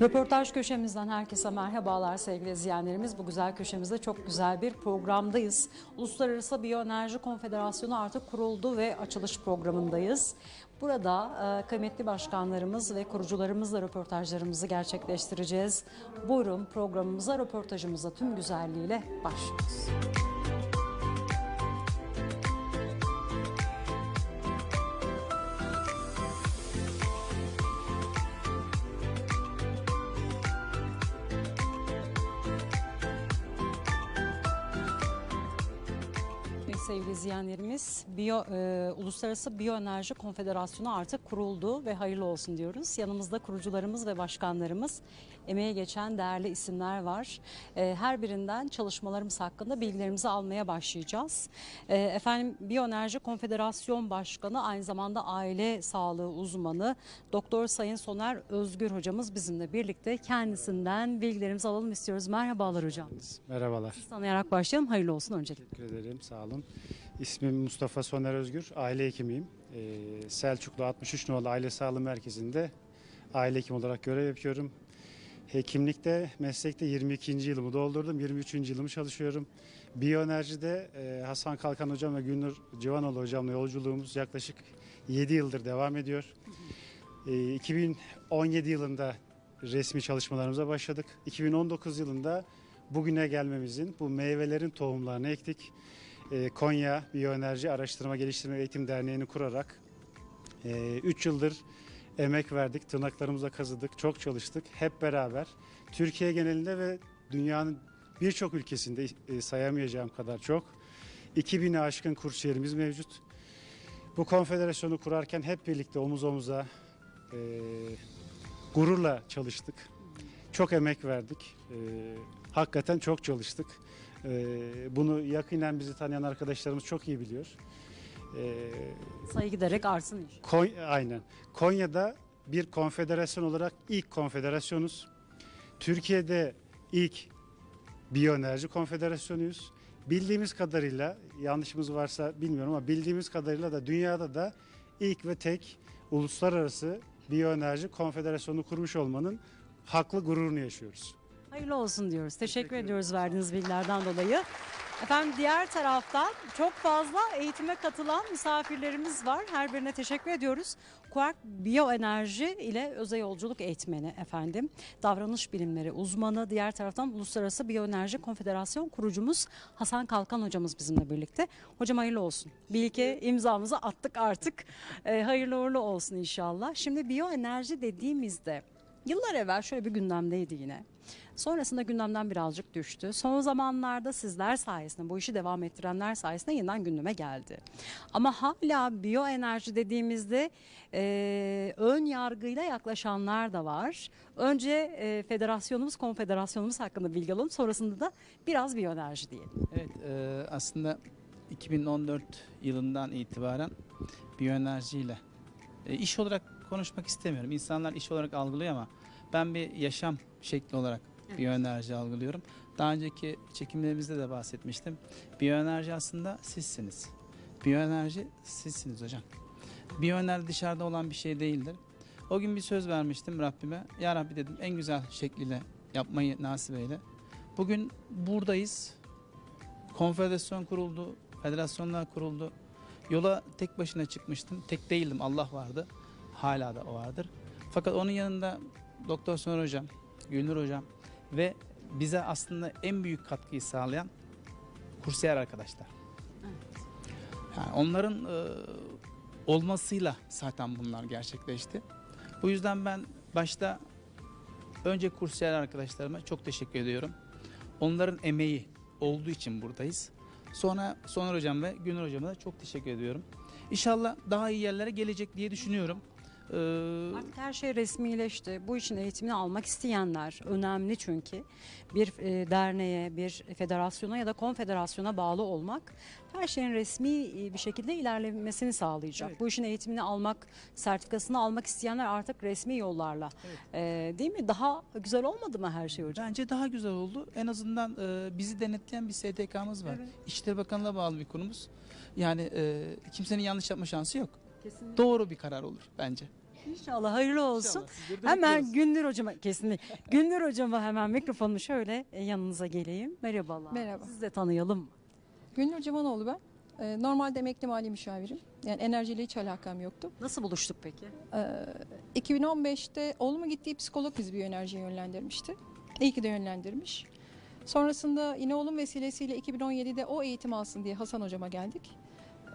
Röportaj köşemizden herkese merhabalar sevgili izleyenlerimiz. Bu güzel köşemizde çok güzel bir programdayız. Uluslararası Biyoenerji Konfederasyonu artık kuruldu ve açılış programındayız. Burada e, kıymetli başkanlarımız ve kurucularımızla röportajlarımızı gerçekleştireceğiz. Buyurun programımıza, röportajımıza tüm güzelliğiyle başlıyoruz. Sevgili izleyenlerimiz, Biyo, e, Uluslararası Biyoenerji Konfederasyonu artık kuruldu ve hayırlı olsun diyoruz. Yanımızda kurucularımız ve başkanlarımız, emeğe geçen değerli isimler var. E, her birinden çalışmalarımız hakkında bilgilerimizi almaya başlayacağız. E, efendim Biyoenerji Konfederasyon Başkanı, aynı zamanda aile sağlığı uzmanı Doktor Sayın Soner Özgür hocamız bizimle birlikte. Kendisinden bilgilerimizi alalım istiyoruz. Merhabalar hocam. Merhabalar. Siz tanıyarak başlayalım. Hayırlı olsun öncelikle. Teşekkür ederim. Sağ olun. İsmim Mustafa Soner Özgür. Aile hekimiyim. Ee, Selçuklu 63 numaralı Aile Sağlığı Merkezi'nde aile hekim olarak görev yapıyorum. Hekimlikte, meslekte 22. yılımı doldurdum. 23. yılımı çalışıyorum. Biyoenerjide e, Hasan Kalkan Hocam ve Gülnur Civanoğlu Hocamla yolculuğumuz yaklaşık 7 yıldır devam ediyor. E, 2017 yılında resmi çalışmalarımıza başladık. 2019 yılında bugüne gelmemizin bu meyvelerin tohumlarını ektik. Ee, Konya Biyoenerji Araştırma Geliştirme Eğitim Derneği'ni kurarak 3 yıldır emek verdik, tırnaklarımıza kazıdık, çok çalıştık. Hep beraber Türkiye genelinde ve dünyanın birçok ülkesinde e, sayamayacağım kadar çok 2000'e aşkın kursiyerimiz mevcut. Bu konfederasyonu kurarken hep birlikte omuz omuza e, gururla çalıştık. Çok emek verdik. E, hakikaten çok çalıştık. E, bunu yakinen bizi tanıyan arkadaşlarımız çok iyi biliyor. E, Sayı giderek artsın inşallah. Konya, aynen. Konya'da bir konfederasyon olarak ilk konfederasyonuz. Türkiye'de ilk biyoenerji konfederasyonuyuz. Bildiğimiz kadarıyla, yanlışımız varsa bilmiyorum ama bildiğimiz kadarıyla da dünyada da ilk ve tek uluslararası biyoenerji konfederasyonu kurmuş olmanın haklı gururunu yaşıyoruz. Hayırlı olsun diyoruz. Teşekkür, Teşekkür ediyoruz verdiğiniz bilgilerden dolayı. Efendim diğer taraftan çok fazla eğitime katılan misafirlerimiz var. Her birine teşekkür ediyoruz. Quark Biyoenerji ile özel yolculuk eğitmeni efendim. Davranış bilimleri uzmanı. Diğer taraftan Uluslararası Biyoenerji Konfederasyon kurucumuz Hasan Kalkan hocamız bizimle birlikte. Hocam hayırlı olsun. Bir iki imzamızı attık artık. Ee, hayırlı uğurlu olsun inşallah. Şimdi biyoenerji dediğimizde Yıllar evvel şöyle bir gündemdeydi yine. Sonrasında gündemden birazcık düştü. Son zamanlarda sizler sayesinde, bu işi devam ettirenler sayesinde yeniden gündeme geldi. Ama hala biyoenerji dediğimizde e, ön yargıyla yaklaşanlar da var. Önce e, federasyonumuz, konfederasyonumuz hakkında bilgi alalım. Sonrasında da biraz biyoenerji diyelim. Evet, e, aslında 2014 yılından itibaren biyoenerjiyle e, iş olarak konuşmak istemiyorum. İnsanlar iş olarak algılıyor ama ben bir yaşam şekli olarak biyoenerji algılıyorum. Daha önceki çekimlerimizde de bahsetmiştim. Biyoenerji aslında sizsiniz. Biyoenerji sizsiniz hocam. Biyoenerji dışarıda olan bir şey değildir. O gün bir söz vermiştim Rabbime. Ya Rabbi dedim en güzel şekliyle yapmayı nasip eyle. Bugün buradayız. Konfederasyon kuruldu, federasyonlar kuruldu. Yola tek başına çıkmıştım. Tek değildim, Allah vardı. Hala da o vardır. Fakat onun yanında Doktor Soner Hocam, Gülnur Hocam ve bize aslında en büyük katkıyı sağlayan kursiyer arkadaşlar. Yani onların e, olmasıyla zaten bunlar gerçekleşti. Bu yüzden ben başta önce kursiyer arkadaşlarıma çok teşekkür ediyorum. Onların emeği olduğu için buradayız. Sonra Soner Hocam ve Günür Hocam'a da çok teşekkür ediyorum. İnşallah daha iyi yerlere gelecek diye düşünüyorum. Ee, Artık her şey resmileşti. Bu işin eğitimini almak isteyenler önemli çünkü. Bir e, derneğe, bir federasyona ya da konfederasyona bağlı olmak her şeyin resmi e, bir şekilde ilerlemesini sağlayacak. Evet. Bu işin eğitimini almak, sertifikasını almak isteyenler artık resmi yollarla. E, değil mi? Daha güzel olmadı mı her şey hocam? Bence daha güzel oldu. En azından e, bizi denetleyen bir STK'mız var. Evet. İçişleri Bakanlığı'na bağlı bir kurumuz. Yani e, kimsenin yanlış yapma şansı yok. Kesinlikle. Doğru bir karar olur bence. İnşallah hayırlı olsun. İnşallah, Hemen bekliyoruz. Gündür hocama kesinlikle. Gündür hocama hemen mikrofonu şöyle e, yanınıza geleyim. Merhabalar. Merhaba. Siz de tanıyalım mı? Gülnur Civanoğlu ben. Ee, normalde emekli mali müşavirim. Yani enerjiyle hiç alakam yoktu. Nasıl buluştuk peki? Ee, 2015'te oğlumu gittiği psikolog bizi biyoenerjiye yönlendirmişti. İyi ki de yönlendirmiş. Sonrasında yine oğlum vesilesiyle 2017'de o eğitim alsın diye Hasan hocama geldik.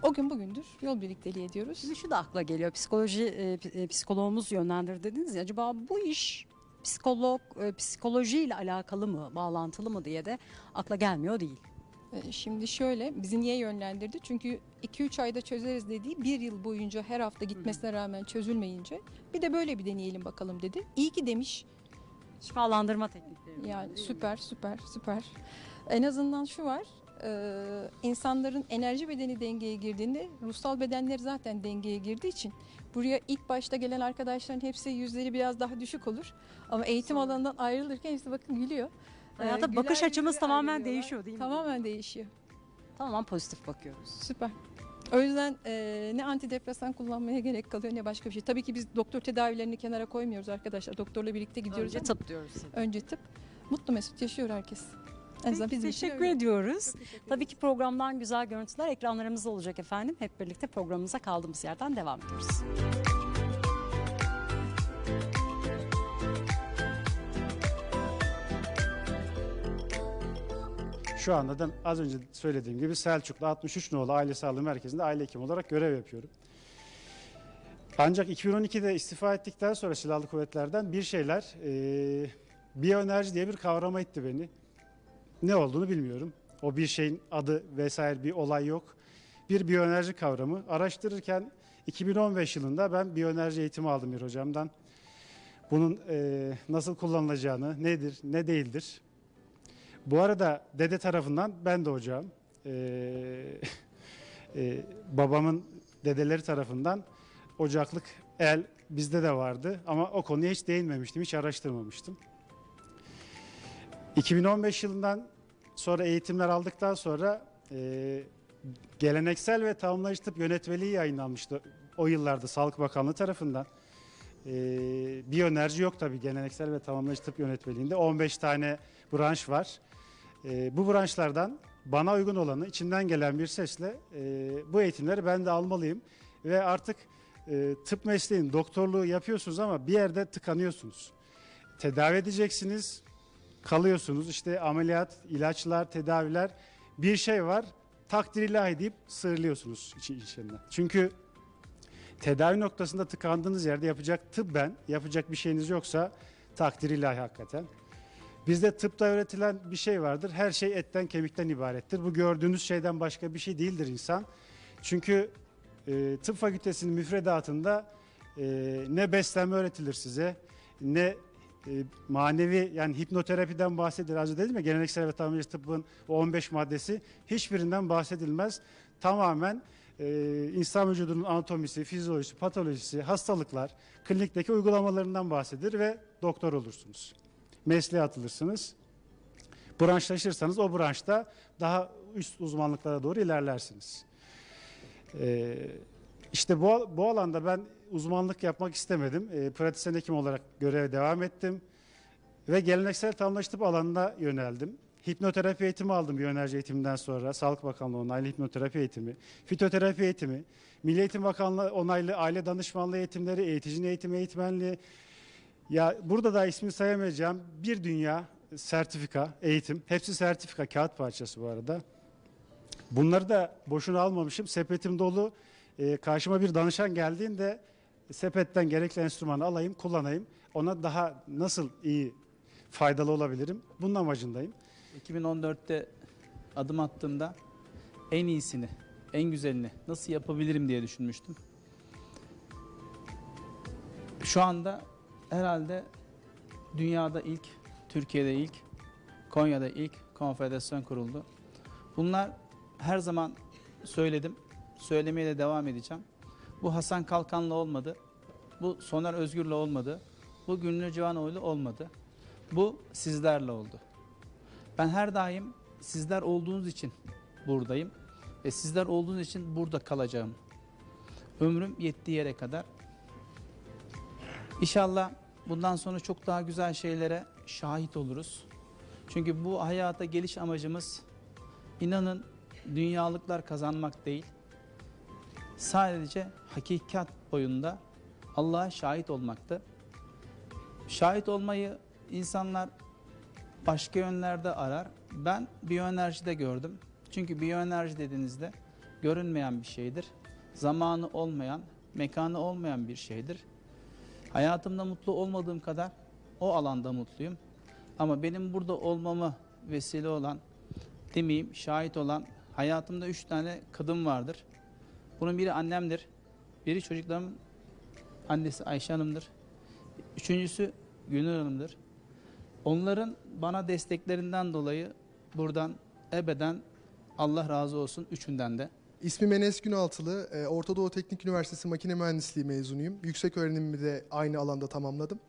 O gün bugündür yol birlikteliği ediyoruz. Şimdi şu da akla geliyor. Psikoloji e, e, psikoloğumuz yönlendir dediniz ya. Acaba bu iş psikolog e, psikolojiyle alakalı mı, bağlantılı mı diye de akla gelmiyor değil. Ee, Şimdi şöyle bizi niye yönlendirdi? Çünkü 2-3 ayda çözeriz dediği bir yıl boyunca her hafta gitmesine rağmen çözülmeyince bir de böyle bir deneyelim bakalım dedi. İyi ki demiş. Şifalandırma teknikleri. Yani süper süper süper. En azından şu var. E, insanların enerji bedeni dengeye girdiğinde ruhsal bedenleri zaten dengeye girdiği için buraya ilk başta gelen arkadaşların hepsi yüzleri biraz daha düşük olur. Ama eğitim alanından ayrılırken hepsi bakın gülüyor. E, Hayata güler bakış açımız tamamen ayrılıyorlar. değişiyor değil mi? Tamamen değişiyor. Tamamen pozitif bakıyoruz. Süper. O yüzden e, ne antidepresan kullanmaya gerek kalıyor ne başka bir şey. Tabii ki biz doktor tedavilerini kenara koymuyoruz arkadaşlar. Doktorla birlikte gidiyoruz Önce ama tıp diyoruz. önce tıp. Mutlu mesut yaşıyor herkes. En azından bizim için teşekkür öyle. ediyoruz. Tabii ki programdan güzel görüntüler ekranlarımızda olacak efendim. Hep birlikte programımıza kaldığımız yerden devam ediyoruz. Şu anda da az önce söylediğim gibi Selçuklu 63 nolu Aile Sağlığı Merkezi'nde aile hekimi olarak görev yapıyorum. Ancak 2012'de istifa ettikten sonra silahlı kuvvetlerden bir şeyler e, biyoenerji diye bir kavrama itti beni. Ne olduğunu bilmiyorum. O bir şeyin adı vesaire bir olay yok. Bir biyoenerji kavramı. Araştırırken 2015 yılında ben biyoenerji eğitimi aldım bir hocamdan. Bunun e, nasıl kullanılacağını, nedir, ne değildir bu arada dede tarafından ben de hocam. Ee, e, babamın dedeleri tarafından ocaklık el bizde de vardı ama o konuya hiç değinmemiştim, hiç araştırmamıştım. 2015 yılından sonra eğitimler aldıktan sonra e, geleneksel ve tamamlayıcı tıp yönetmeliği yayınlanmıştı o yıllarda Sağlık Bakanlığı tarafından. E, biyoenerji yok tabii geleneksel ve tamamlayıcı tıp yönetmeliğinde 15 tane branş var. E, bu branşlardan bana uygun olanı içinden gelen bir sesle e, bu eğitimleri ben de almalıyım ve artık e, tıp mesleğin doktorluğu yapıyorsunuz ama bir yerde tıkanıyorsunuz. Tedavi edeceksiniz, kalıyorsunuz. İşte ameliyat, ilaçlar, tedaviler bir şey var. Takdir ilahi deyip sığırlıyorsunuz içi içinden. Çünkü tedavi noktasında tıkandığınız yerde yapacak tıbben yapacak bir şeyiniz yoksa takdir ilahi hakikaten. Bizde tıpta öğretilen bir şey vardır. Her şey etten kemikten ibarettir. Bu gördüğünüz şeyden başka bir şey değildir insan. Çünkü e, tıp fakültesinin müfredatında e, ne beslenme öğretilir size, ne e, manevi yani hipnoterapiden bahsedilir. Az önce dedim ya geleneksel ve tamamlayıcı tıbbın o 15 maddesi hiçbirinden bahsedilmez. Tamamen e, insan vücudunun anatomisi, fizyolojisi, patolojisi, hastalıklar, klinikteki uygulamalarından bahsedilir ve doktor olursunuz mesleğe atılırsınız. Branşlaşırsanız o branşta daha üst uzmanlıklara doğru ilerlersiniz. Ee, işte bu, bu alanda ben uzmanlık yapmak istemedim. Ee, pratisyen hekim olarak göreve devam ettim. Ve geleneksel tamamlayıcı tıp alanına yöneldim. Hipnoterapi eğitimi aldım biyoenerji eğitiminden sonra. Sağlık Bakanlığı onaylı hipnoterapi eğitimi, fitoterapi eğitimi, Milli Eğitim Bakanlığı onaylı aile danışmanlığı eğitimleri, eğiticinin eğitimi eğitmenliği, ya burada da ismini sayamayacağım bir dünya sertifika, eğitim. Hepsi sertifika, kağıt parçası bu arada. Bunları da boşuna almamışım. Sepetim dolu. Ee, karşıma bir danışan geldiğinde sepetten gerekli enstrümanı alayım, kullanayım. Ona daha nasıl iyi faydalı olabilirim? Bunun amacındayım. 2014'te adım attığımda en iyisini, en güzelini nasıl yapabilirim diye düşünmüştüm. Şu anda herhalde dünyada ilk, Türkiye'de ilk, Konya'da ilk konfederasyon kuruldu. Bunlar her zaman söyledim, söylemeye de devam edeceğim. Bu Hasan Kalkan'la olmadı, bu Soner Özgür'le olmadı, bu Gülnur Civanoğlu olmadı. Bu sizlerle oldu. Ben her daim sizler olduğunuz için buradayım ve sizler olduğunuz için burada kalacağım. Ömrüm yettiği yere kadar İnşallah bundan sonra çok daha güzel şeylere şahit oluruz. Çünkü bu hayata geliş amacımız inanın dünyalıklar kazanmak değil. Sadece hakikat boyunda Allah'a şahit olmaktı. Şahit olmayı insanlar başka yönlerde arar. Ben biyoenerjide gördüm. Çünkü biyoenerji dediğinizde görünmeyen bir şeydir. Zamanı olmayan, mekanı olmayan bir şeydir. Hayatımda mutlu olmadığım kadar o alanda mutluyum. Ama benim burada olmamı vesile olan, demeyeyim şahit olan hayatımda üç tane kadın vardır. Bunun biri annemdir. Biri çocuklarımın annesi Ayşe Hanım'dır. Üçüncüsü Gülnur Hanım'dır. Onların bana desteklerinden dolayı buradan ebeden Allah razı olsun üçünden de. İsmim Enes Günaltılı. Ee, Orta Doğu Teknik Üniversitesi Makine Mühendisliği mezunuyum. Yüksek öğrenimimi de aynı alanda tamamladım.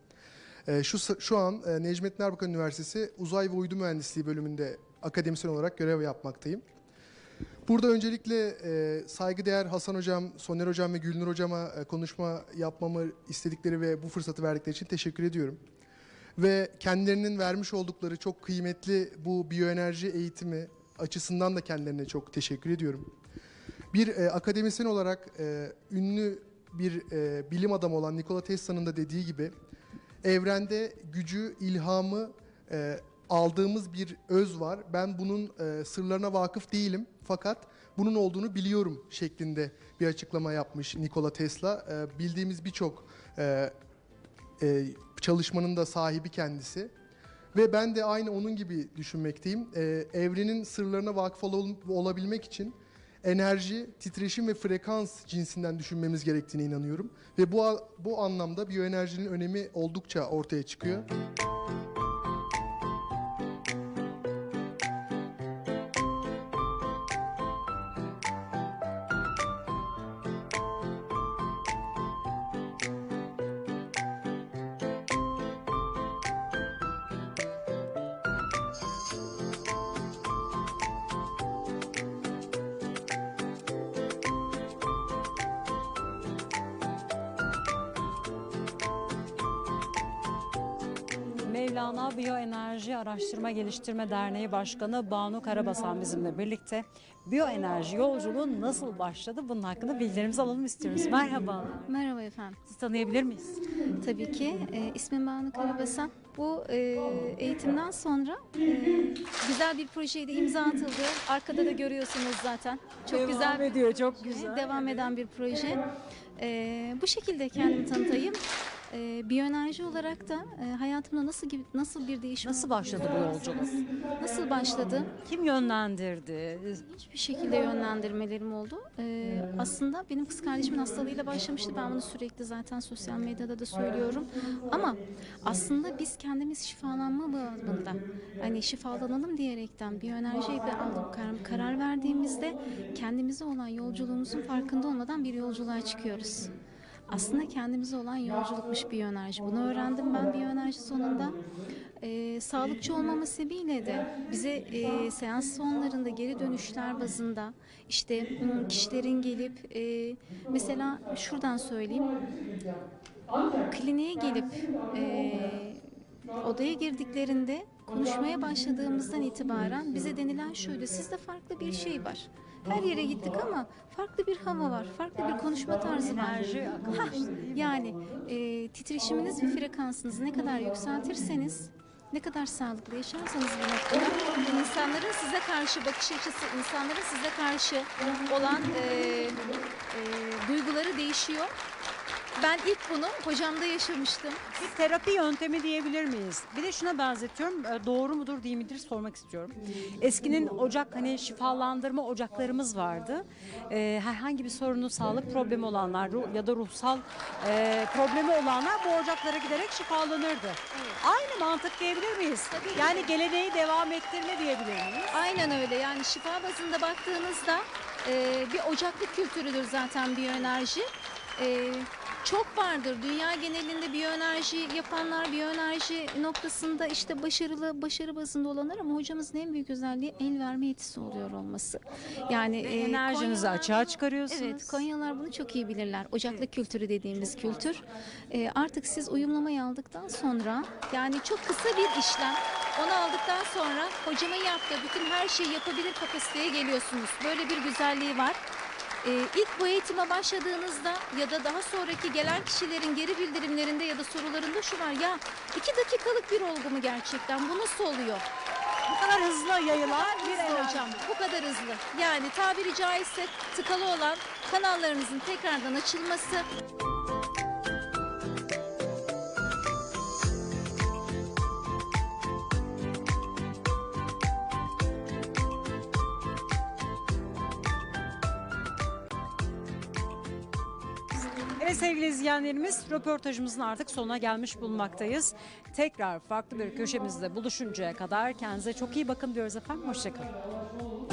Ee, Şu şu an e, Necmettin Erbakan Üniversitesi Uzay ve Uydu Mühendisliği bölümünde akademisyen olarak görev yapmaktayım. Burada öncelikle e, saygıdeğer Hasan Hocam, Soner Hocam ve Gülnur Hocama e, konuşma yapmamı istedikleri ve bu fırsatı verdikleri için teşekkür ediyorum. Ve kendilerinin vermiş oldukları çok kıymetli bu biyoenerji eğitimi açısından da kendilerine çok teşekkür ediyorum. Bir e, akademisyen olarak e, ünlü bir e, bilim adamı olan Nikola Tesla'nın da dediği gibi evrende gücü, ilhamı e, aldığımız bir öz var. Ben bunun e, sırlarına vakıf değilim fakat bunun olduğunu biliyorum şeklinde bir açıklama yapmış Nikola Tesla. E, bildiğimiz birçok e, e, çalışmanın da sahibi kendisi. Ve ben de aynı onun gibi düşünmekteyim. E, evrenin sırlarına vakıf ol- olabilmek için enerji, titreşim ve frekans cinsinden düşünmemiz gerektiğine inanıyorum. Ve bu bu anlamda biyoenerjinin önemi oldukça ortaya çıkıyor. Mevlana Biyoenerji Araştırma Geliştirme Derneği Başkanı Banu Karabasan bizimle birlikte. Biyoenerji yolculuğu nasıl başladı? Bunun hakkında bilgilerimizi alalım istiyoruz. Merhabalar. Merhaba efendim. Sizi tanıyabilir miyiz? Tabii ki e, ismim Banu Karabasan. Bu e, eğitimden sonra e, güzel bir projeye de imza atıldı. Arkada da görüyorsunuz zaten. Çok Devam güzel ediyor, çok güzel. devam eden bir proje. E, bu şekilde kendimi tanıtayım. E, biyoenerji olarak da e, hayatımda nasıl gibi nasıl bir değişim Nasıl oldu? başladı bu yolculuk? Nasıl başladı? Kim yönlendirdi? Hiçbir şekilde yönlendirmelerim oldu. Ee, aslında benim kız kardeşimin hastalığıyla başlamıştı. Ben bunu sürekli zaten sosyal medyada da söylüyorum. Ama aslında biz kendimiz şifalanma bağlamında hani şifalanalım diyerekten bir enerjiye bir aldım karar, karar verdiğimizde kendimize olan yolculuğumuzun farkında olmadan bir yolculuğa çıkıyoruz. Aslında kendimize olan yolculukmuş bir enerji. Bunu öğrendim ben bir enerji sonunda. Ee, sağlıkçı olmama sebebiyle de bize e, seans sonlarında geri dönüşler bazında işte hmm, kişilerin gelip e, mesela şuradan söyleyeyim kliniğe gelip e, odaya girdiklerinde konuşmaya başladığımızdan itibaren bize denilen şöyle sizde farklı bir şey var. Her yere gittik ama farklı bir hava var, farklı bir konuşma tarzı var. Hah, yani e, titreşiminiz ve frekansınızı ne kadar yükseltirseniz, ne kadar sağlıklı yaşarsanız bu noktada insanların size karşı bakış açısı, insanların size karşı olan e, e, duyguları değişiyor. Ben ilk bunu hocamda yaşamıştım. Bir terapi yöntemi diyebilir miyiz? Bir de şuna benzetiyorum. e, Doğru mudur değil midir sormak istiyorum. Eskinin ocak hani şifalandırma ocaklarımız vardı. E, herhangi bir sorunu, sağlık problemi olanlar ruh- ya da ruhsal e, problemi olanlar bu ocaklara giderek şifalanırdı. Aynı mantık diyebilir miyiz? Yani geleneği devam ettirme diyebilir miyiz? Aynen öyle. Yani şifa bazında baktığınızda e, bir ocaklık kültürüdür zaten biyoenerji. E, çok vardır. Dünya genelinde biyoenerji yapanlar, biyoenerji noktasında işte başarılı, başarı bazında olanlar ama hocamızın en büyük özelliği el verme yetisi oluyor olması. Yani e, enerjinizi Konyalılar açığa bunu- çıkarıyorsunuz. Evet, Konyalılar bunu çok iyi bilirler. Ocaklık kültürü dediğimiz kültür. E, artık siz uyumlamayı aldıktan sonra yani çok kısa bir işlem. Onu aldıktan sonra hocamın yaptığı bütün her şeyi yapabilir kapasiteye geliyorsunuz. Böyle bir güzelliği var. Ee, ilk bu eğitime başladığınızda ya da daha sonraki gelen kişilerin geri bildirimlerinde ya da sorularında şu var ya iki dakikalık bir olgu mu gerçekten bu nasıl oluyor? Bu kadar hızlı yayılan bir Hızlı enerji. hocam bu kadar hızlı. Yani tabiri caizse tıkalı olan kanallarınızın tekrardan açılması. Evet sevgili izleyenlerimiz röportajımızın artık sonuna gelmiş bulunmaktayız. Tekrar farklı bir köşemizde buluşuncaya kadar kendinize çok iyi bakın diyoruz efendim. Hoşçakalın.